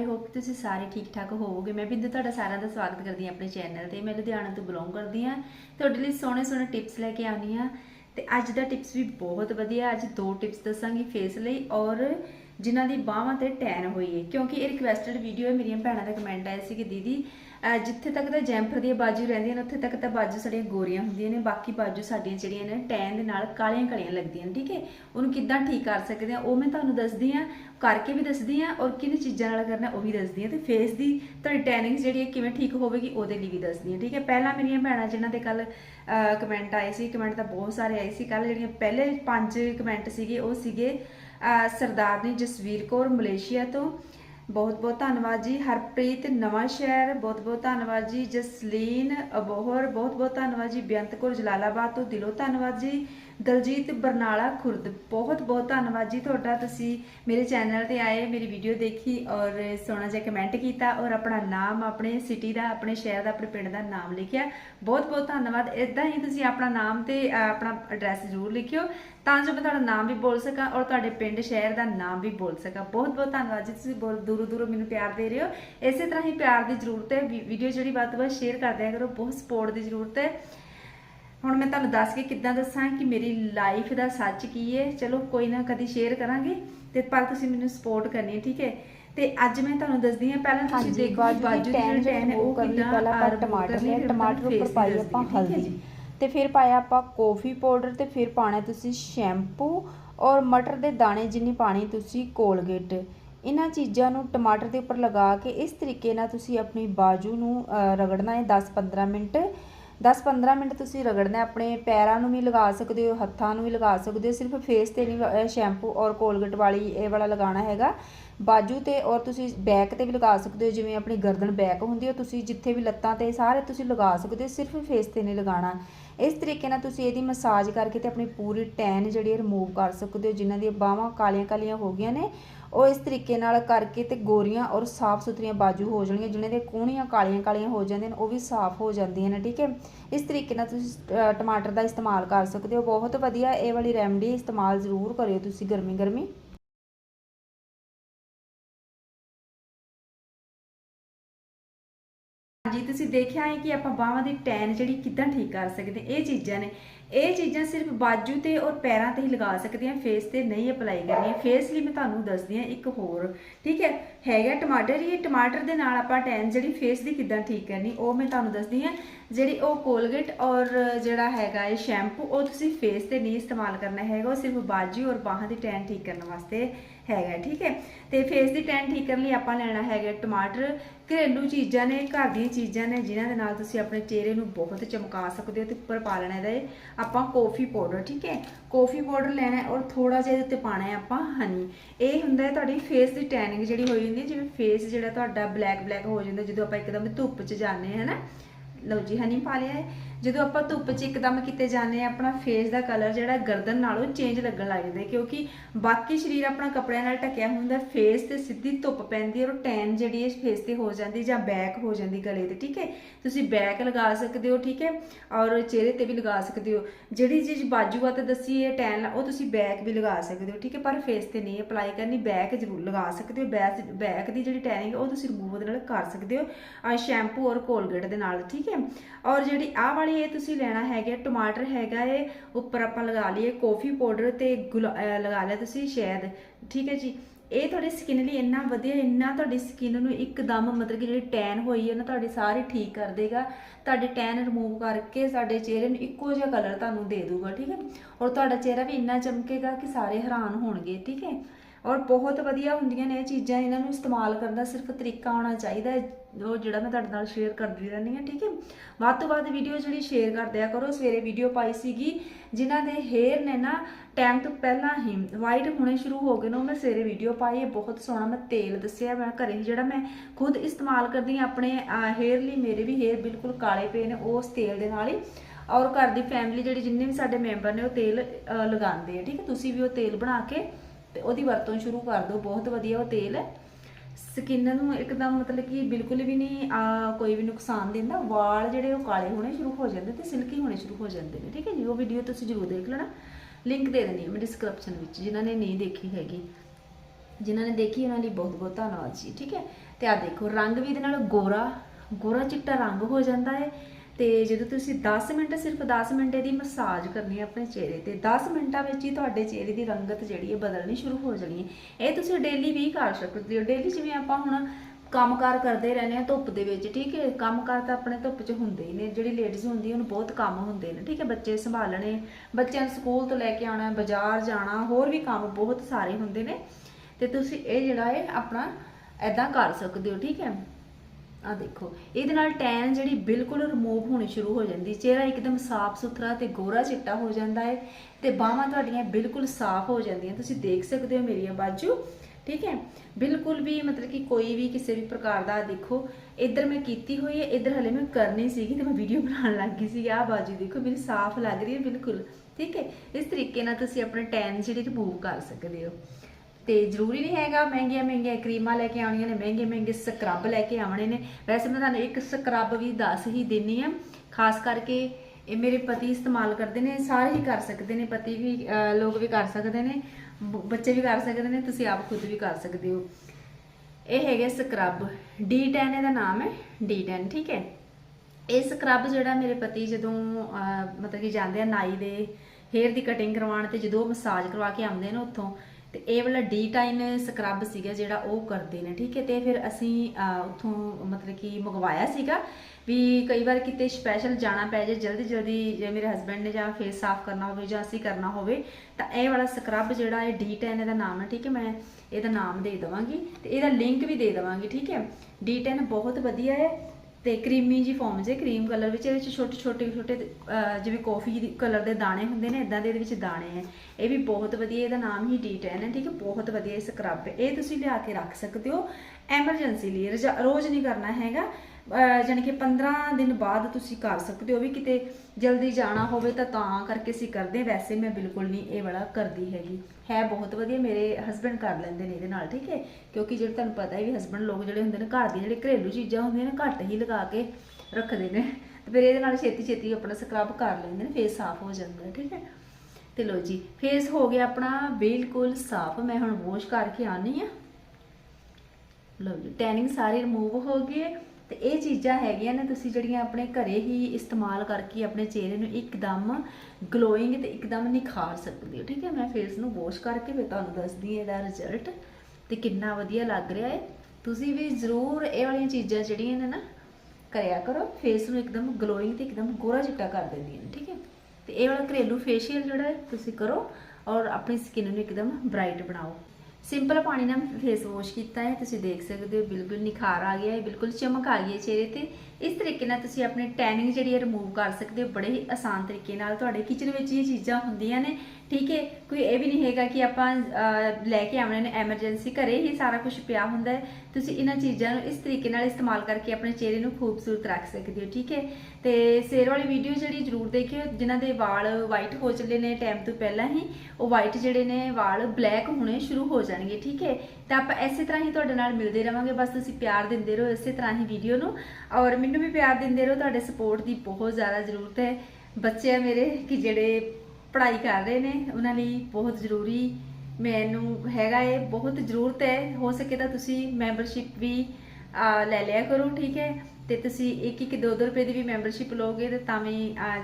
I hope ਤੁਸੀਂ ਸਾਰੇ ਠੀਕ ਠਾਕ ਹੋਵੋਗੇ। ਮੈਂ ਬਿੰਦੂ ਤੁਹਾਡਾ ਸਾਰਿਆਂ ਦਾ ਸਵਾਗਤ ਕਰਦੀ ਹਾਂ ਆਪਣੇ ਚੈਨਲ ਤੇ। ਮੈਂ ਲੁਧਿਆਣਾ ਤੋਂ ਬਿਲੋਂਗ ਕਰਦੀ ਹਾਂ। ਤੁਹਾਡੇ ਲਈ ਸੋਹਣੇ ਸੋਹਣੇ ਟਿਪਸ ਲੈ ਕੇ ਆਉਣੀ ਆ ਤੇ ਅੱਜ ਦਾ ਟਿਪਸ ਵੀ ਬਹੁਤ ਵਧੀਆ। ਅੱਜ ਦੋ ਟਿਪਸ ਦੱਸਾਂਗੀ ਫੇਸ ਲਈ ਔਰ ਜਿਨ੍ਹਾਂ ਦੀ ਬਾਹਾਂ ਤੇ ਟੈਨ ਹੋਈ ਹੈ ਕਿਉਂਕਿ ਇਹ ਰਿਕਵੈਸਟਡ ਵੀਡੀਓ ਹੈ। ਮੇਰੀਆਂ ਭੈਣਾਂ ਦਾ ਕਮੈਂਟ ਆਇਆ ਸੀ ਕਿ ਦੀਦੀ ਜਿੱਥੇ ਤੱਕ ਤਾਂ ਜੈਂਫਰ ਦੀਆਂ ਬਾਜੂ ਰਹਿੰਦੀਆਂ ਨੇ, ਉੱਥੇ ਤੱਕ ਤਾਂ ਬਾਜੂ ਸਾਡੀਆਂ ਗੋਰੀਆਂ ਹੁੰਦੀਆਂ ਨੇ, ਬਾਕੀ ਬਾਜੂ ਸਾਡੀਆਂ ਜਿਹੜੀਆਂ ਨੇ, ਟੈਨ ਦੇ ਨਾਲ ਕਾਲੀਆਂ ਕਾਲੀਆਂ ਲੱਗਦੀਆਂ ਨੇ, ਠੀਕ ਹੈ? ਉਹਨੂੰ ਕਿੱਦਾਂ ਠੀਕ ਕਰ ਸਕਦੇ ਆ, ਉਹ ਮੈਂ ਤੁਹਾਨੂੰ ਦੱਸਦੀ ਆ ਕਰਕੇ ਵੀ ਦੱਸਦੀ ਆ ਔਰ ਕਿਹਨੇ ਚੀਜ਼ਾਂ ਨਾਲ ਕਰਨਾ ਉਹ ਵੀ ਦੱਸਦੀ ਆ ਤੇ ਫੇਸ ਦੀ ਤੁਹਾਡੀ ਟੈਨਿੰਗ ਜਿਹੜੀ ਹੈ ਕਿਵੇਂ ਠੀਕ ਹੋਵੇਗੀ, ਉਹਦੇ ਲਈ ਵੀ ਦੱਸਦੀ ਆ ਠੀਕ ਹੈ? ਪਹਿਲਾਂ ਮੇਰੀਆਂ ਭੈਣਾਂ ਜਿਨ੍ਹਾਂ ਦੇ ਕੱਲ ਕਮੈਂਟ ਆਏ ਸੀ ਕਮੈਂਟ ਤਾਂ ਬਹੁਤ ਸਾਰੇ ਆਏ ਸੀ ਕੱਲ ਜਿਹੜੀਆਂ ਪਹਿਲੇ ਪੰਜ ਕਮੈਂਟ ਸੀਗੇ, ਉਹ ਸੀਗੇ, ਅਹ ਸਰਦਾਰਨੀ ਜਸਵੀਰ ਕੌਰ ਮਲੇਸ਼ੀਆ ਤੋਂ ਬਹੁਤ ਬਹੁਤ ਧੰਨਵਾਦ ਜੀ। ਹਰਪ੍ਰੀਤ, ਨਵਾਂ ਸ਼ਹਿਰ, ਬਹੁਤ ਬਹੁਤ ਧੰਨਵਾਦ ਜੀ। ਜਸਲੀਨ, ਅਬੋਹਰ, ਬਹੁਤ ਬਹੁਤ ਧੰਨਵਾਦ ਜੀ। ਬੇਅੰਤ ਕੌਰ ਜਲਾਲਾਬਾਦ ਤੋਂ ਦਿਲੋਂ ਧੰਨਵਾਦ ਜੀ। ਦਲਜੀਤ ਬਰਨਾਲਾ ਖੁਰਦ, ਬਹੁਤ ਬਹੁਤ ਧੰਨਵਾਦ ਜੀ ਤੁਹਾਡਾ। ਤੁਸੀਂ ਮੇਰੇ ਚੈਨਲ ਤੇ ਆਏ, ਮੇਰੀ ਵੀਡੀਓ ਦੇਖੀ ਔਰ ਸੋਹਣਾ ਜਿਹਾ ਕਮੈਂਟ ਕੀਤਾ ਔਰ ਆਪਣਾ ਨਾਮ, ਆਪਣੇ ਸਿਟੀ ਦਾ, ਆਪਣੇ ਸ਼ਹਿਰ ਦਾ, ਆਪਣੇ ਪਿੰਡ ਦਾ ਨਾਮ ਲਿਖਿਆ। ਬਹੁਤ ਬਹੁਤ ਧੰਨਵਾਦ। ਇਦਾਂ ਹੀ ਤੁਸੀਂ ਆਪਣਾ ਨਾਮ ਤੇ ਆਪਣਾ ਐਡਰੈਸ ਜ਼ਰੂਰ ਲਿਖਿਓ, ਤਾਂ ਜੋ ਮੈਂ ਤੁਹਾਡਾ ਨਾਮ ਵੀ ਬੋਲ ਸਕਾਂ ਔਰ ਤੁਹਾਡੇ ਪਿੰਡ, ਸ਼ਹਿਰ ਦਾ ਨਾਮ ਵੀ ਬੋਲ ਸਕਾਂ। ਬਹੁਤ ਬਹੁਤ ਧੰਨਵਾਦ ਜੀ। ਤੁਸੀਂ ਬਹੁਤ ਦੂਰੋਂ ਦੂਰੋਂ ਮੈਨੂੰ ਪਿਆਰ ਦੇ ਰਹੇ ਹੋ। ਇਸੇ ਤਰ੍ਹਾਂ ਹੀ ਪਿਆਰ ਦੀ ਜ਼ਰੂਰਤ ਹੈ। ਵੀਡੀਓ ਜਿਹੜੀ ਵੱਧ ਤੋਂ ਵੱਧ ਸ਼ੇਅਰ ਕਰ ਦਿਆ ਕਰੋ। ਬਹੁਤ ਸਪੋਰਟ ਦੀ ਜ਼ਰੂਰਤ ਹੈ। ਹੁਣ ਮੈਂ ਤੁਹਾਨੂੰ ਦੱਸ ਕੇ ਕਿੱਦਾਂ ਦੱਸਾਂ ਕਿ ਮੇਰੀ ਲਾਈਫ ਦਾ ਸੱਚ ਕੀ ਹੈ ਚਲੋ ਕੋਈ ਨਾ ਕਦੀ ਸ਼ੇਅਰ ਕਰਾਂਗੇ ਤੇ ਪਰ ਤੁਸੀਂ ਮੈਨੂੰ ਸਪੋਰਟ ਕਰਨੀ ਹੈ ਠੀਕ ਹੈ ਤੇ ਅੱਜ ਮੈਂ ਤੁਹਾਨੂੰ ਦੱਸਦੀ ਹਾਂ ਪਹਿਲਾਂ ਤੁਸੀਂ ਦੇਖੋ ਬਾਜੂ ਬਾਜੂ ਦੀ ਟੈਨ ਉਹ ਕਿੰਨਾ ਪਹਿਲਾਂ ਆਪਾਂ ਟਮਾਟਰ ਫਿਰ ਟਮਾਟਰ ਉੱਪਰ ਪਾਈ ਆਪਾਂ ਹਲਦੀ। ਤੇ ਫਿਰ ਪਾਇਆ ਆਪਾਂ ਕਾਫੀ ਪਾਊਡਰ ਤੇ ਫਿਰ ਪਾਣਾ ਤੁਸੀਂ ਸ਼ੈਂਪੂ ਔਰ ਮਟਰ ਦੇ ਦਾਣੇ ਜਿੰਨੀ ਪਾਣੀ ਤੁਸੀਂ ਕੋਲਗੇਟ ਇਹਨਾਂ ਚੀਜ਼ਾਂ ਨੂੰ ਟਮਾਟਰ ਦੇ ਉੱਪਰ ਲਗਾ ਕੇ ਇਸ ਤਰੀਕੇ ਨਾਲ ਤੁਸੀਂ ਆਪਣੀ ਬਾਜੂ ਨੂੰ ਰਗੜਨਾ ਹੈ 10-15 ਮਿੰਟ। 10-15 ਮਿੰਟ ਤੁਸੀਂ ਰਗੜਨਾ ਆਪਣੇ ਪੈਰਾਂ ਨੂੰ ਵੀ ਲਗਾ ਸਕਦੇ ਹੋ, ਹੱਥਾਂ ਨੂੰ ਵੀ ਲਗਾ ਸਕਦੇ ਹੋ, ਸਿਰਫ ਫੇਸ ਤੇ ਨਹੀਂ ਸ਼ੈਂਪੂ ਔਰ ਕੋਲਗੇਟ ਵਾਲੀ ਇਹ ਵਾਲਾ ਲਗਾਉਣਾ ਹੈਗਾ। ਬਾਜੂ ਤੇ ਔਰ ਤੁਸੀਂ ਬੈਕ ਤੇ ਵੀ ਲਗਾ ਸਕਦੇ ਹੋ, ਜਿਵੇਂ ਆਪਣੀ ਗਰਦਨ ਬੈਕ ਹੁੰਦੀ ਹੈ ਤੁਸੀਂ ਜਿੱਥੇ ਵੀ ਲੱਤਾਂ ਤੇ ਸਾਰੇ ਤੁਸੀਂ ਲਗਾ ਸਕਦੇ ਹੋ, ਸਿਰਫ ਫੇਸ ਤੇ ਨਹੀਂ ਲਗਾਉਣਾ। ਇਸ ਤਰੀਕੇ ਨਾਲ ਤੁਸੀਂ ਇਹਦੀ ਮਸਾਜ ਕਰਕੇ ਤੇ ਆਪਣੀ ਪੂਰੀ ਟੈਨ ਜਿਹੜੀ ਰਿਮੂਵ ਕਰ ਸਕਦੇ ਹੋ, ਜਿਨ੍ਹਾਂ ਦੀਆਂ ਬਾਹਾਂ ਕਾਲੀਆਂ ਕਾਲੀਆਂ ਹੋ ਗਈਆਂ ਨੇ ਉਹ ਇਸ ਤਰੀਕੇ ਨਾਲ ਕਰਕੇ ਤੇ ਗੋਰੀਆਂ ਔਰ ਸਾਫ਼ ਸੁਥਰੀਆਂ ਬਾਜੂ ਹੋ ਜਾਣਗੀਆਂ, ਜਿਨ੍ਹਾਂ ਦੇ ਕੂਹਣੀਆਂ ਕਾਲੀਆਂ ਕਾਲੀਆਂ ਹੋ ਜਾਂਦੀਆਂ ਨੇ, ਉਹ ਵੀ ਸਾਫ਼ ਹੋ ਜਾਂਦੀਆਂ ਨੇ, ਠੀਕ ਹੈ? ਇਸ ਤਰੀਕੇ ਨਾਲ ਤੁਸੀਂ ਟਮਾਟਰ ਦਾ ਇਸਤੇਮਾਲ ਕਰ ਸਕਦੇ ਹੋ। ਬਹੁਤ ਵਧੀਆ ਇਹ ਵਾਲੀ ਰੈਮਡੀ ਇਸਤੇਮਾਲ ਜ਼ਰੂਰ ਕਰਿਓ ਤੁਸੀਂ ਗਰਮੀ ਗਰਮੀ ਹਾਂਜੀ, ਤੁਸੀਂ ਦੇਖਿਆ ਹੈ ਕਿ ਆਪਾਂ ਬਾਹਾਂ ਦੀ ਟੈਨ ਜਿਹੜੀ ਕਿੱਦਾਂ ਠੀਕ ਕਰ ਸਕਦੇ, ਇਹ ਚੀਜ਼ਾਂ ਨੇ। ਇਹ ਚੀਜ਼ਾਂ ਸਿਰਫ ਬਾਜੂ ਤੇ ਔਰ ਪੈਰਾਂ ਤੇ ਹੀ ਲਗਾ ਸਕਦੇ ਆ ਫੇਸ ਤੇ ਨਹੀਂ ਅਪਲਾਈ ਕਰਨੀ ਫੇਸ ਲਈ ਮੈਂ ਤੁਹਾਨੂੰ ਦੱਸਦੀ ਆ ਇੱਕ ਹੋਰ, ਠੀਕ ਹੈ? ਹੈਗਾ ਟਮਾਟਰ, ਇਹ ਟਮਾਟਰ ਦੇ ਨਾਲ ਆਪਾਂ ਟੈਨ ਜਿਹੜੀ ਫੇਸ ਦੀ ਕਿੱਦਾਂ ਠੀਕ ਕਰਨੀ, ਉਹ ਮੈਂ ਤੁਹਾਨੂੰ ਦੱਸਦੀ ਆ ਜਿਹੜੀ ਉਹ ਕੋਲਗੇਟ ਔਰ ਜਿਹੜਾ ਹੈਗਾ ਇਹ ਸ਼ੈਂਪੂ ਉਹ ਤੁਸੀਂ ਫੇਸ ਤੇ ਨਹੀਂ ਇਸਤੇਮਾਲ ਕਰਨਾ ਹੈਗਾ। ਉਹ ਸਿਰਫ ਬਾਜੂ ਔਰ ਬਾਹਾਂ ਦੀ ਟੈਨ ਠੀਕ ਕਰਨ ਵਾਸਤੇ ਹੈਗਾ, ਠੀਕ ਹੈ? ਤੇ ਫੇਸ ਦੀ ਟੈਨ ਠੀਕ ਕਰਨ ਲਈ ਆਪਾਂ ਲੈਣਾ ਹੈਗਾ ਟਮਾਟਰ। ਘਰੇਲੂ ਚੀਜ਼ਾਂ ਨੇ, ਘਰ ਦੀਆਂ ਚੀਜ਼ਾਂ ਨੇ, ਜਿਨ੍ਹਾਂ ਦੇ ਨਾਲ ਤੁਸੀਂ ਆਪਣੇ ਚਿਹਰੇ ਨੂੰ ਬਹੁਤ ਚਮਕਾ ਸਕਦੇ ਹੋ ਤੇ ਉੱਪਰ ਪਾ ਲੈਣਾ ਇਹਦਾ। ਇਹ ਆਪਾਂ ਕਾਫੀ ਪਾਊਡਰ ਠੀਕ ਹੈ? ਕਾਫੀ ਪਾਊਡਰ ਲੈਣਾ ਔਰ ਥੋੜਾ ਜਿਹਾ ਇਹਦੇ ਉੱਤੇ ਪਾਣਾ ਹੈ ਆਪਾਂ ਹਨੀ ਇਹ ਹੁੰਦਾ ਹੈ ਤੁਹਾਡੀ ਫੇਸ ਦੀ ਟੈਨਿੰਗ ਜਿਹੜੀ ਹੋਈ ਹੁੰਦੀ ਹੈ, ਜਿਵੇਂ ਫੇਸ ਜਿਹੜਾ ਤੁਹਾਡਾ ਬਲੈਕ ਬਲੈਕ ਹੋ ਜਾਂਦਾ, ਜਦੋਂ ਆਪਾਂ ਇੱਕਦਮ ਧੁੱਪ 'ਚ ਜਾਂਦੇ ਹਾਂ ਹਨਾ ਲਓ ਜੀ ਹਨੀ ਪਾ ਲਿਆ ਹੈ। ਜਦੋਂ ਆਪਾਂ ਧੁੱਪ 'ਚ ਇੱਕਦਮ ਕਿਤੇ ਜਾਂਦੇ ਆ ਆਪਣਾ ਫੇਸ ਦਾ ਕਲਰ ਜਿਹੜਾ ਗਰਦਨ ਨਾਲੋਂ ਚੇਂਜ ਲੱਗਣ ਲੱਗ ਜਾਂਦਾ ਕਿਉਂਕਿ ਬਾਕੀ ਸਰੀਰ ਆਪਣਾ ਕੱਪੜਿਆਂ ਨਾਲ ਢੱਕਿਆ ਹੁੰਦਾ ਫੇਸ ਤੇ ਸਿੱਧੀ ਧੁੱਪ ਪੈਂਦੀ ਹੈ ਔਰ ਟੈਨ ਜਿਹੜੀ ਹੈ ਫੇਸ ਤੇ ਹੋ ਜਾਂਦੀ ਜਾਂ ਬੈਕ ਹੋ ਜਾਂਦੀ ਗਲੇ ਤੇ, ਠੀਕ ਹੈ? ਤੁਸੀਂ ਬੈਕ ਲਗਾ ਸਕਦੇ ਹੋ, ਠੀਕ ਹੈ? ਔਰ ਚਿਹਰੇ ਤੇ ਵੀ ਲਗਾ ਸਕਦੇ ਹੋ। ਜਿਹੜੀ ਚੀਜ਼ ਬਾਜੂ ਆ ਤੇ ਦੱਸੀ ਹੈ ਟੈਨ ਉਹ ਤੁਸੀਂ ਬੈਕ ਵੀ ਲਗਾ ਸਕਦੇ ਹੋ, ਠੀਕ ਹੈ? ਪਰ ਫੇਸ ਤੇ ਨਹੀਂ ਅਪਲਾਈ ਕਰਨੀ ਬੈਕ ਜ਼ਰੂਰ ਲਗਾ ਸਕਦੇ ਹੋ ਬੈਕ ਬੈਕ ਦੀ ਜਿਹੜੀ ਟੈਨਿੰਗ ਉਹ ਤੁਸੀਂ ਰਿਮੂਵ ਉਹਦੇ ਨਾਲ ਕਰ ਸਕਦੇ ਹੋ ਸ਼ੈਂਪੂ ਔਰ ਕੋਲਗੇਟ ਦੇ ਨਾਲ, ਠੀਕ ਹੈ? ਔਰ ਜਿਹੜੀ ਆਹ ਵਾਲੀ ਇਹ ਤੁਸੀਂ ਲੈਣਾ ਹੈਗਾ, ਟਮਾਟਰ ਹੈਗਾ ਇਹ ਉੱਪਰ ਆਪਾਂ ਲਗਾ ਲਈਏ ਕਾਫੀ ਪਾਊਡਰ ਤੇ ਲਗਾ ਲਿਆ ਤੁਸੀਂ ਸ਼ਹਿਦ, ਠੀਕ ਹੈ ਜੀ। ਇਹ ਤੁਹਾਡੀ ਸਕਿਨ ਲਈ ਇੰਨਾ ਵਧੀਆ, ਇੰਨਾ ਤੁਹਾਡੀ ਸਕਿਨ ਨੂੰ ਇੱਕਦਮ ਮਤਲਬ ਕਿ ਜਿਹੜੀ ਟੈਨ ਹੋਈ ਹੈ ਨਾ, ਤੁਹਾਡੀ ਸਾਰੀ ਠੀਕ ਕਰ ਦੇਗਾ। ਤੁਹਾਡੀ ਟੈਨ ਰਿਮੂਵ ਕਰਕੇ ਸਾਡੇ ਚਿਹਰੇ ਨੂੰ ਇੱਕੋ ਜਿਹਾ ਕਲਰ ਤੁਹਾਨੂੰ ਦੇ ਦੂਗਾ, ਠੀਕ ਹੈ। ਔਰ ਤੁਹਾਡਾ ਚਿਹਰਾ ਵੀ ਇੰਨਾ ਚਮਕੇਗਾ ਕਿ ਸਾਰੇ ਹੈਰਾਨ ਹੋਣਗੇ, ਠੀਕ ਹੈ। ਔਰ ਬਹੁਤ ਵਧੀਆ ਹੁੰਦੀਆਂ ਨੇ ਇਹ ਚੀਜ਼ਾਂ, ਇਹਨਾਂ ਨੂੰ ਇਸਤੇਮਾਲ ਕਰਨ ਦਾ ਸਿਰਫ ਤਰੀਕਾ ਆਉਣਾ ਚਾਹੀਦਾ ਹੈ। ਉਹ ਜਿਹੜਾ ਮੈਂ ਤੁਹਾਡੇ ਨਾਲ ਸ਼ੇਅਰ ਕਰਦੀ ਰਹਿੰਦੀ ਹਾਂ, ਠੀਕ ਹੈ? ਵੱਧ ਤੋਂ ਵੱਧ ਵੀਡੀਓ ਜਿਹੜੀ ਸ਼ੇਅਰ ਕਰਦਿਆ ਕਰੋ। ਸਵੇਰੇ ਵੀਡੀਓ ਪਾਈ ਸੀਗੀ, ਜਿਨ੍ਹਾਂ ਦੇ ਹੇਅਰ ਨੇ ਨਾ ਟਾਈਮ ਤੋਂ ਪਹਿਲਾਂ ਹੀ ਵਾਈਟ ਹੋਣੇ ਸ਼ੁਰੂ ਹੋ ਗਏ ਨੇ। ਉਹ ਮੈਂ ਸਵੇਰੇ ਵੀਡੀਓ ਪਾਈ ਹੈ ਬਹੁਤ ਸੋਹਣਾ ਮੈਂ ਤੇਲ ਦੱਸਿਆ ਮੈਂ ਘਰੇ ਜਿਹੜਾ ਮੈਂ ਖੁਦ ਇਸਤੇਮਾਲ ਕਰਦੀ ਹਾਂ ਆਪਣੇ ਹੇਅਰ ਲਈ, ਮੇਰੇ ਵੀ ਹੇਅਰ ਬਿਲਕੁਲ ਕਾਲੇ ਪਏ ਨੇ ਉਸ ਤੇਲ ਦੇ ਨਾਲ ਹੀ। ਔਰ ਘਰ ਦੀ ਫੈਮਿਲੀ ਜਿਹੜੀ ਜਿੰਨੇ ਵੀ ਸਾਡੇ ਮੈਂਬਰ ਨੇ ਉਹ ਤੇਲ ਲਗਾਉਂਦੇ ਆ, ਠੀਕ ਹੈ? ਤੁਸੀਂ ਵੀ ਉਹ ਤੇਲ ਬਣਾ ਕੇ ਤੇ ਉਹਦੀ ਵਰਤੋਂ ਸ਼ੁਰੂ ਕਰ ਦਿਓ, ਬਹੁਤ ਵਧੀਆ ਉਹ ਤੇਲ ਹੈ। ਸਕਿਨ ਨੂੰ ਇੱਕਦਮ ਮਤਲਬ ਕਿ ਬਿਲਕੁਲ ਵੀ ਨਹੀਂ, ਆ ਕੋਈ ਵੀ ਨੁਕਸਾਨ ਦਿੰਦਾ। ਵਾਲ ਜਿਹੜੇ ਉਹ ਕਾਲੇ ਹੋਣੇ ਸ਼ੁਰੂ ਹੋ ਜਾਂਦੇ ਤੇ ਸਿਲਕੀ ਹੋਣੇ ਸ਼ੁਰੂ ਹੋ ਜਾਂਦੇ ਨੇ, ਠੀਕ ਹੈ ਜੀ? ਉਹ ਵੀਡੀਓ ਤੁਸੀਂ ਜ਼ਰੂਰ ਦੇਖ ਲੈਣਾ। ਲਿੰਕ ਦੇ ਦਿੰਦੀ ਹੈ ਮੈਂ ਡਿਸਕ੍ਰਿਪਸ਼ਨ ਵਿੱਚ, ਜਿਨ੍ਹਾਂ ਨੇ ਨਹੀਂ ਦੇਖੀ ਹੈਗੀ। ਜਿਨ੍ਹਾਂ ਨੇ ਦੇਖੀ, ਉਹਨਾਂ ਲਈ ਬਹੁਤ ਬਹੁਤ ਧੰਨਵਾਦ ਜੀ, ਠੀਕ ਹੈ? ਤੇ ਆ ਦੇਖੋ, ਰੰਗ ਵੀ ਇਹਦੇ ਨਾਲ ਗੋਰਾ ਗੋਰਾ ਚਿੱਟਾ ਰੰਗ ਹੋ ਜਾਂਦਾ ਹੈ। ਤੇ ਜਦੋਂ ਤੁਸੀਂ 10 ਮਿੰਟ ਸਿਰਫ 10 ਮਿੰਟ ਦੀ ਮਸਾਜ ਕਰਨੀ ਹੈ ਆਪਣੇ ਚਿਹਰੇ ਤੇ 10 ਮਿੰਟਾਂ ਵਿੱਚ ਹੀ ਤੁਹਾਡੇ ਚਿਹਰੇ ਦੀ ਰੰਗਤ ਜਿਹੜੀ ਹੈ ਬਦਲਣੀ ਸ਼ੁਰੂ ਹੋ ਜਾਣੀ ਹੈ। ਇਹ ਤੁਸੀਂ ਡੇਲੀ ਵੀ ਕਰ ਸਕਦੇ ਹੋ। ਡੇਲੀ ਜਿਵੇਂ ਆਪਾਂ ਹੁਣ ਕੰਮਕਾਰ ਕਰਦੇ ਰਹਿੰਦੇ ਆ ਧੁੱਪ ਦੇ ਵਿੱਚ, ਠੀਕ ਹੈ? ਕੰਮਕਾਰ ਤਾਂ ਆਪਣੇ ਧੁੱਪ 'ਚ ਹੁੰਦੇ ਹੀ ਨੇ। ਜਿਹੜੀ ਲੇਡੀਜ਼ ਹੁੰਦੀ ਉਹਨੂੰ ਬਹੁਤ ਕੰਮ ਹੁੰਦੇ ਨੇ, ਠੀਕ ਹੈ? ਬੱਚੇ ਸੰਭਾਲਣੇ, ਬੱਚਿਆਂ ਨੂੰ ਸਕੂਲ ਤੋਂ ਲੈ ਕੇ ਆਉਣਾ, ਬਾਜ਼ਾਰ ਜਾਣਾ, ਹੋਰ ਵੀ ਕੰਮ ਬਹੁਤ ਸਾਰੇ ਹੁੰਦੇ ਨੇ। ਤੇ ਤੁਸੀਂ ਇਹ ਜਿਹੜਾ ਹੈ, ਆਪਣਾ ਐਦਾਂ ਕਰ ਸਕਦੇ ਹੋ, ਠੀਕ ਹੈ? ਆ ਦੇਖੋ, ਇਹਦੇ ਨਾਲ ਟੈਨ ਜਿਹੜੀ ਬਿਲਕੁਲ ਰਿਮੂਵ ਹੋਣੀ ਸ਼ੁਰੂ ਹੋ ਜਾਂਦੀ, ਚਿਹਰਾ ਇੱਕਦਮ ਸਾਫ਼ ਸੁਥਰਾ ਤੇ ਗੋਰਾ ਚਿੱਟਾ ਹੋ ਜਾਂਦਾ ਹੈ ਤੇ ਬਾਹਾਂ ਤੁਹਾਡੀਆਂ ਬਿਲਕੁਲ ਸਾਫ਼ ਹੋ ਜਾਂਦੀਆਂ। ਤੁਸੀਂ ਦੇਖ ਸਕਦੇ ਹੋ ਮੇਰੀਆਂ ਬਾਜੂ, ਠੀਕ ਹੈ? ਬਿਲਕੁਲ ਵੀ ਮਤਲਬ ਕਿ ਕੋਈ ਵੀ ਕਿਸੇ ਵੀ ਪ੍ਰਕਾਰ ਦਾ, ਦੇਖੋ, ਇੱਧਰ ਮੈਂ ਕੀਤੀ ਹੋਈ ਹੈ, ਇੱਧਰ ਹਲੇ ਮੈਂ ਕਰਨੀ ਸੀਗੀ ਤੇ ਮੈਂ ਵੀਡੀਓ ਬਣਾਉਣ ਲੱਗ ਗਈ ਸੀ। ਆਹ ਬਾਜੂ ਦੇਖੋ, ਮੇਰੀ ਸਾਫ਼ ਲੱਗ ਰਹੀ ਹੈ ਬਿਲਕੁਲ, ਠੀਕ ਹੈ? ਇਸ ਤਰੀਕੇ ਨਾਲ ਤੁਸੀਂ ਆਪਣਾ ਟੈਨ ਜਿਹੜੀ ਰਿਮੂਵ ਕਰ ਸਕਦੇ ਹੋ। ਤੇ ਜ਼ਰੂਰੀ ਨਹੀਂ ਹੈਗਾ ਮਹਿੰਗੀਆਂ ਮਹਿੰਗੀਆਂ ਕਰੀਮਾਂ ਲੈ ਕੇ ਆਉਣੀਆਂ ਨੇ ਮਹਿੰਗੇ ਮਹਿੰਗੇ ਸਕਰਬ ਲੈ ਕੇ ਆਉਣੇ ਨੇ। ਵੈਸੇ ਮੈਂ ਤੁਹਾਨੂੰ ਇੱਕ ਸਕਰਬ ਵੀ ਦੱਸ ਹੀ ਦਿੰਨੀ ਆ ਖਾਸ ਕਰਕੇ ਇਹ ਮੇਰੇ ਪਤੀ ਇਸਤੇਮਾਲ ਕਰਦੇ ਨੇ ਸਾਰੇ ਹੀ ਕਰ ਸਕਦੇ ਨੇ ਪਤੀ ਵੀ ਲੋਕ ਵੀ ਕਰ ਸਕਦੇ ਨੇ ਬੱਚੇ ਵੀ ਕਰ ਸਕਦੇ ਨੇ ਤੁਸੀਂ ਆਪ ਖੁਦ ਵੀ ਕਰ ਸਕਦੇ ਹੋ। ਇਹ ਹੈਗੇ ਸਕਰਬ D10 ਇਹਦਾ ਨਾਮ ਹੈ D10 ਠੀਕ ਹੈ। ਇਹ ਸਕਰਬ ਜਿਹੜਾ ਮੇਰੇ ਪਤੀ ਜਦੋਂ ਅਹ, ਮਤਲਬ ਕਿ ਜਾਂਦੇ ਆ ਨਾਈ ਦੇ ਹੇਅਰ ਦੀ ਕਟਿੰਗ ਕਰਵਾਉਣ ਤੇ ਜਦੋਂ ਮਸਾਜ ਕਰਵਾ ਕੇ ਆਉਂਦੇ ਨੇ ਉੱਥੋਂ ਤੇ ਇਹ ਵਾਲਾ ਡੀ ਟਾਈਨ ਸਕਰਬ ਸੀਗਾ ਜਿਹੜਾ ਉਹ ਕਰਦੇ ਨੇ, ਠੀਕ ਹੈ? ਤੇ ਫਿਰ ਅਸੀਂ ਉੱਥੋਂ ਮਤਲਬ ਕਿ ਮੰਗਵਾਇਆ ਸੀਗਾ ਵੀ ਕਈ ਵਾਰ ਕਿਤੇ ਸਪੈਸ਼ਲ ਜਾਣਾ ਪੈ ਜਾਏ ਜਲਦੀ ਜਲਦੀ ਜੇ ਮੇਰੇ ਹਸਬੰਡ ਨੇ ਜਾਂ ਫੇਸ ਸਾਫ਼ ਕਰਨਾ ਹੋਵੇ ਜਾਂ ਅਸੀਂ ਕਰਨਾ ਹੋਵੇ, ਤਾਂ ਇਹ ਵਾਲਾ ਸਕਰਬ ਜਿਹੜਾ ਹੈ D10 ਇਹਦਾ ਨਾਮ ਹੈ, ਠੀਕ ਹੈ? ਮੈਂ ਇਹਦਾ ਨਾਮ ਦੇ ਦੇਵਾਂਗੀ ਤੇ ਇਹਦਾ ਲਿੰਕ ਵੀ ਦੇ ਦੇਵਾਂਗੀ, ਠੀਕ ਹੈ? D10 ਬਹੁਤ ਵਧੀਆ ਹੈ ਤੇ ਕਰੀਮੀ ਜੀ ਫਾਰਮ ਜੇ ਕਰੀਮ ਕਲਰ ਵਿੱਚ ਇਹਦੇ ਵਿੱਚ ਛੋਟੇ ਛੋਟੇ ਛੋਟੇ ਅਹ, ਜਿਵੇਂ ਕਾਫੀ ਕਲਰ ਦੇ ਦਾਣੇ ਹੁੰਦੇ ਨੇ ਇਦਾਂ ਦੇ ਇਹਦੇ ਵਿੱਚ ਦਾਣੇ ਹੈ। ਇਹ ਵੀ ਬਹੁਤ ਵਧੀਆ ਇਹਦਾ ਨਾਮ ਹੀ D10 ਹੈ ਠੀਕ ਹੈ? ਬਹੁਤ ਵਧੀਆ ਇਹ ਸਕਰਬ ਹੈ। ਇਹ ਤੁਸੀਂ ਲਿਆ ਕੇ ਰੱਖ ਸਕਦੇ ਹੋ ਐਮਰਜੈਂਸੀ ਲਈ ਰਜਾ- ਰੋਜ਼ ਨਹੀਂ ਕਰਨਾ ਹੈਗਾ। ਅਹ, ਜਾਣੀ ਕਿ 15 ਦਿਨ ਬਾਅਦ ਤੁਸੀਂ ਕਰ ਸਕਦੇ ਹੋ ਵੀ ਕਿਤੇ ਜਲਦੀ ਜਾਣਾ ਹੋਵੇ ਤਾਂ ਤਾਂ ਕਰਕੇ ਅਸੀਂ ਕਰਦੇ ਹਾਂ। ਵੈਸੇ ਮੈਂ ਬਿਲਕੁਲ ਨਹੀਂ ਇਹ ਵਾਲਾ ਕਰਦੀ ਹੈਗੀ। ਹੈ ਬਹੁਤ ਵਧੀਆ ਮੇਰੇ ਹਸਬੰਡ ਕਰ ਲੈਂਦੇ ਨੇ ਇਹਦੇ ਨਾਲ ਠੀਕ ਹੈ? ਕਿਉਂਕਿ ਜਿਹੜੇ ਤੁਹਾਨੂੰ ਪਤਾ ਹੈ ਵੀ ਹਸਬੰਡ ਲੋਕ ਜਿਹੜੇ ਹੁੰਦੇ ਨੇ ਘਰ ਦੀ ਜਿਹੜੇ ਘਰੇਲੂ ਚੀਜ਼ਾਂ ਹੁੰਦੀਆਂ ਨੇ ਘੱਟ ਹੀ ਲਗਾ ਕੇ ਰੱਖਦੇ ਨੇ। ਤੇ ਫਿਰ ਇਹਦੇ ਨਾਲ ਛੇਤੀ ਛੇਤੀ ਆਪਣਾ ਸਕਰਬ ਕਰ ਲੈਂਦੇ ਨੇ ਫੇਸ ਸਾਫ਼ ਹੋ ਜਾਂਦਾ ਠੀਕ ਹੈ? ਤੇ ਲੋ ਜੀ ਫੇਸ ਹੋ ਗਿਆ ਆਪਣਾ ਬਿਲਕੁਲ ਸਾਫ਼। ਮੈਂ ਹੁਣ ਵਾਸ਼ ਕਰਕੇ ਆਨੀ ਆ ਲਓ ਜੀ ਟੈਨਿੰਗ ਸਾਰੀ ਰਿਮੂਵ ਹੋ ਗਈ ਹੈ। ਤੇ ਇਹ ਚੀਜ਼ਾਂ ਹੈਗੀਆਂ ਨੇ, ਤੁਸੀਂ ਜਿਹੜੀਆਂ ਆਪਣੇ ਘਰੇ ਹੀ ਇਸਤੇਮਾਲ ਕਰਕੇ ਆਪਣੇ ਚਿਹਰੇ ਨੂੰ ਇੱਕਦਮ ਗਲੋਇੰਗ ਤੇ ਇੱਕਦਮ ਨਿਖਾਰ ਸਕਦੇ ਹੋ। ਠੀਕ ਹੈ, ਮੈਂ ਫੇਸ ਨੂੰ ਵਾਸ਼ ਕਰਕੇ ਫਿਰ ਤੁਹਾਨੂੰ ਦੱਸਦੀ ਹਾਂ ਇਹਦਾ ਰਿਜ਼ਲਟ ਤੇ ਕਿੰਨਾ ਵਧੀਆ ਲੱਗ ਰਿਹਾ ਹੈ। ਤੁਸੀਂ ਵੀ ਜ਼ਰੂਰ ਇਹ ਵਾਲੀਆਂ ਚੀਜ਼ਾਂ ਜਿਹੜੀਆਂ ਨੇ ਨਾ ਕਰਿਆ ਕਰੋ ਫੇਸ ਨੂੰ ਇੱਕਦਮ ਗਲੋਇੰਗ ਤੇ ਇੱਕਦਮ ਗੋਰਾ ਚਿੱਟਾ ਕਰ ਦਿੰਦੀਆਂ ਨੇ, ਠੀਕ ਹੈ। ਤੇ ਇਹ ਵਾਲਾ ਘਰੇਲੂ ਫੇਸ਼ੀਅਲ ਜਿਹੜਾ ਹੈ, ਤੁਸੀਂ ਕਰੋ ਔਰ ਆਪਣੀ ਸਕਿਨ ਨੂੰ ਇੱਕਦਮ ਬ੍ਰਾਈਟ ਬਣਾਓ। ਸਿੰਪਲ ਪਾਣੀ ਨਾਲ ਫੇਸ ਵਾਸ਼ ਕੀਤਾ ਹੈ, ਤੁਸੀਂ ਦੇਖ ਸਕਦੇ ਹੋ, ਬਿਲਕੁਲ ਨਿਖਾਰ ਆ ਗਿਆ ਹੈ, ਬਿਲਕੁਲ ਚਮਕ ਆ ਗਈ ਹੈ ਚਿਹਰੇ ਤੇ। ਇਸ ਤਰੀਕੇ ਨਾਲ ਤੁਸੀਂ ਆਪਣੀ ਟੈਨਿੰਗ ਜਿਹੜੀ ਹੈ ਰਿਮੂਵ ਕਰ ਸਕਦੇ ਹੋ, ਬੜੇ ਹੀ ਆਸਾਨ ਤਰੀਕੇ ਨਾਲ। ਤੁਹਾਡੇ ਕਿਚਨ ਵਿੱਚ ਇਹ ਚੀਜ਼ਾਂ ਹੁੰਦੀਆਂ ਨੇ ਠੀਕ ਹੈ, ਕੋਈ ਇਹ ਵੀ ਨਹੀਂ ਹੈਗਾ ਕਿ ਆਪਾਂ ਲੈ ਕੇ ਆਉਣੇ ਨੇ ਐਮਰਜੈਂਸੀ ਘਰੇ ਹੀ ਸਾਰਾ ਕੁਝ ਪਿਆ ਹੁੰਦਾ ਹੈ। ਤੁਸੀਂ ਇਹਨਾਂ ਚੀਜ਼ਾਂ ਨੂੰ ਇਸ ਤਰੀਕੇ ਨਾਲ ਇਸਤੇਮਾਲ ਕਰਕੇ ਆਪਣੇ ਚਿਹਰੇ ਨੂੰ ਖੂਬਸੂਰਤ ਰੱਖ ਸਕਦੇ ਹੋ, ਠੀਕ ਹੈ। ਤੇ ਸੇਰ ਵਾਲੀ ਵੀਡੀਓ ਜਿਹੜੀ ਜ਼ਰੂਰ ਦੇਖਿਓ, ਜਿਨ੍ਹਾਂ ਦੇ ਵਾਲ ਵਾਈਟ ਹੋ ਚੱਲੇ ਨੇ ਟਾਈਮ ਤੋਂ ਪਹਿਲਾਂ ਹੀ, ਉਹ ਵਾਈਟ ਜਿਹੜੇ ਨੇ ਵਾਲ ਬਲੈਕ ਹੋਣੇ ਸ਼ੁਰੂ ਹੋ ਜਾਣਗੇ, ਠੀਕ ਹੈ। ਤਾਂ ਆਪਾਂ ਇਸੇ ਤਰ੍ਹਾਂ ਹੀ ਤੁਹਾਡੇ ਨਾਲ ਮਿਲਦੇ ਰਵਾਂਗੇ, ਬਸ ਤੁਸੀਂ ਪਿਆਰ ਦਿੰਦੇ ਰਹੋ ਇਸੇ ਤਰ੍ਹਾਂ ਹੀ ਵੀਡੀਓ ਨੂੰ। ਔਰ ਮੈਨੂੰ ਵੀ ਪਿਆਰ ਦਿੰਦੇ ਰਹੋ, ਤੁਹਾਡੇ ਸਪੋਰਟ ਦੀ ਬਹੁਤ ਜ਼ਿਆਦਾ ਜ਼ਰੂਰਤ ਹੈ। ਬੱਚੇ ਆ ਮੇਰੇ, ਕਿ ਜਿਹੜੇ ਪੜ੍ਹਾਈ ਕਰ ਰਹੇ ਨੇ, ਉਹਨਾਂ ਲਈ ਬਹੁਤ ਜ਼ਰੂਰੀ ਮੈਨੂੰ ਹੈਗਾ ਇਹ, ਬਹੁਤ ਜ਼ਰੂਰਤ ਹੈ। ਹੋ ਸਕੇ ਤਾਂ ਤੁਸੀਂ ਮੈਂਬਰਸ਼ਿਪ ਵੀ ਲੈ ਲਿਆ ਕਰੋ, ਠੀਕ ਹੈ? ਤੇ ਤੁਸੀਂ ਇੱਕ ਇੱਕ ਦੋ ਦੋ ਰੁਪਏ ਦੀ ਵੀ ਮੈਂਬਰਸ਼ਿਪ ਲਓਗੇ ਤੇ ਤਾਂ ਵੀ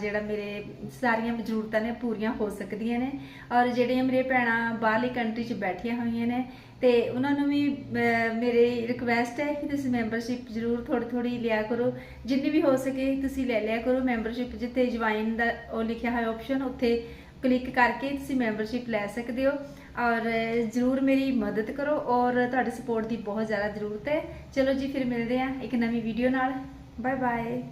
ਜਿਹੜਾ ਮੇਰੇ ਸਾਰੀਆਂ ਜ਼ਰੂਰਤਾਂ ਨੇ ਪੂਰੀਆਂ ਹੋ ਸਕਦੀਆਂ ਨੇ। ਔਰ ਜਿਹੜੀਆਂ ਮੇਰੇ ਭੈਣਾਂ ਬਾਹਰਲੀ ਕੰਟਰੀ 'ਚ ਬੈਠੀਆਂ ਹੋਈਆਂ ਨੇ ਤੇ ਉਹਨਾਂ ਨੂੰ ਵੀ ਅਹ, ਮੇਰੀ ਰਿਕਵੈਸਟ ਹੈ ਕਿ ਤੁਸੀਂ ਮੈਂਬਰਸ਼ਿਪ ਜ਼ਰੂਰ ਥੋੜੀ ਥੋੜੀ ਲਿਆ ਕਰੋ। ਜਿੰਨੀ ਵੀ ਹੋ ਸਕੇ ਤੁਸੀਂ ਲੈ ਲਿਆ ਕਰੋ ਮੈਂਬਰਸ਼ਿਪ ਜਿੱਥੇ ਜੁਆਇਨ ਦਾ ਉਹ ਲਿਖਿਆ ਹੋਇਆ ਆਪਸ਼ਨ ਉੱਥੇ ਕਲਿੱਕ ਕਰਕੇ ਤੁਸੀਂ ਮੈਂਬਰਸ਼ਿਪ ਲੈ ਸਕਦੇ ਹੋ। ਔਰ ਜ਼ਰੂਰ ਮੇਰੀ ਮਦਦ ਕਰੋ ਔਰ ਤੁਹਾਡੇ ਸਪੋਰਟ ਦੀ ਬਹੁਤ ਜ਼ਿਆਦਾ ਜ਼ਰੂਰਤ ਹੈ। ਚਲੋ ਜੀ ਫਿਰ ਮਿਲਦੇ ਹਾਂ ਇੱਕ ਨਵੀਂ ਵੀਡੀਓ ਨਾਲ। Bye bye